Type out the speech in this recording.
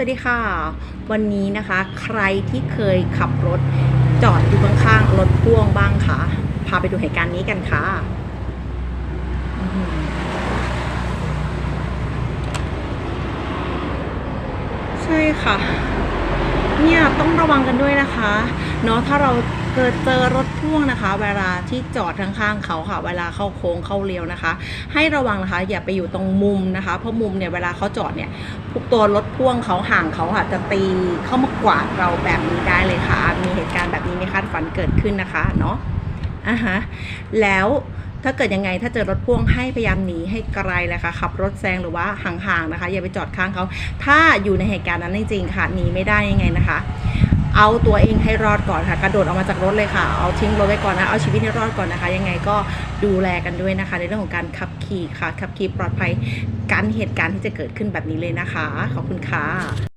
สวัสดีค่ะ วันนี้นะคะใครที่เคยขับรถจอดอยู่ข้างๆรถพ่วงบ้างคะพาไปดูเหตุการณ์นี้กันค่ะใช่ค่ะ เนี่ยต้องระวังกันด้วยนะคะเนาะถ้าเราเกิดเจอรถพ่วงนะคะ เวลาที่จอดข้างๆเขาค่ะ เวลาเข้าโค้งเข้าเลี้ยวนะคะ ให้ระวังนะคะ อย่าไปอยู่ตรงมุมนะคะ เพราะมุมเนี่ยเวลาเขาจอดเนี่ยพวกตัวรถพ่วงเขาห่างเขาค่ะจะตีเข้ามากวาดเราแบบนี้ได้เลยค่ะ มีเหตุการณ์แบบนี้ไม่คาดฝันเกิดขึ้นนะคะเนาะอะฮะแล้ว ถ้าเกิดยังไงถ้าเจอรถพ่วงให้พยายามหนีให้ไกลเลยค่ะขับรถแซงหรือว่าห่างๆนะคะ อย่าไปจอดข้างเขา ถ้าอยู่ในเหตุการณ์นั้นจริงๆค่ะหนีไม่ได้ยังไงนะคะ เอาตัวเองให้รอดก่อนค่ะ กระโดดออกมาจากรถเลยค่ะ เอาทิ้งรถไว้ก่อนนะ เอาชีวิตให้รอดก่อนนะคะ ยังไงก็ดูแลกันด้วยนะคะ ในเรื่องของการขับขี่ค่ะ ขับขี่ปลอดภัยกันเหตุการณ์ที่จะเกิดขึ้นแบบนี้เลยนะคะ ขอบคุณค่ะ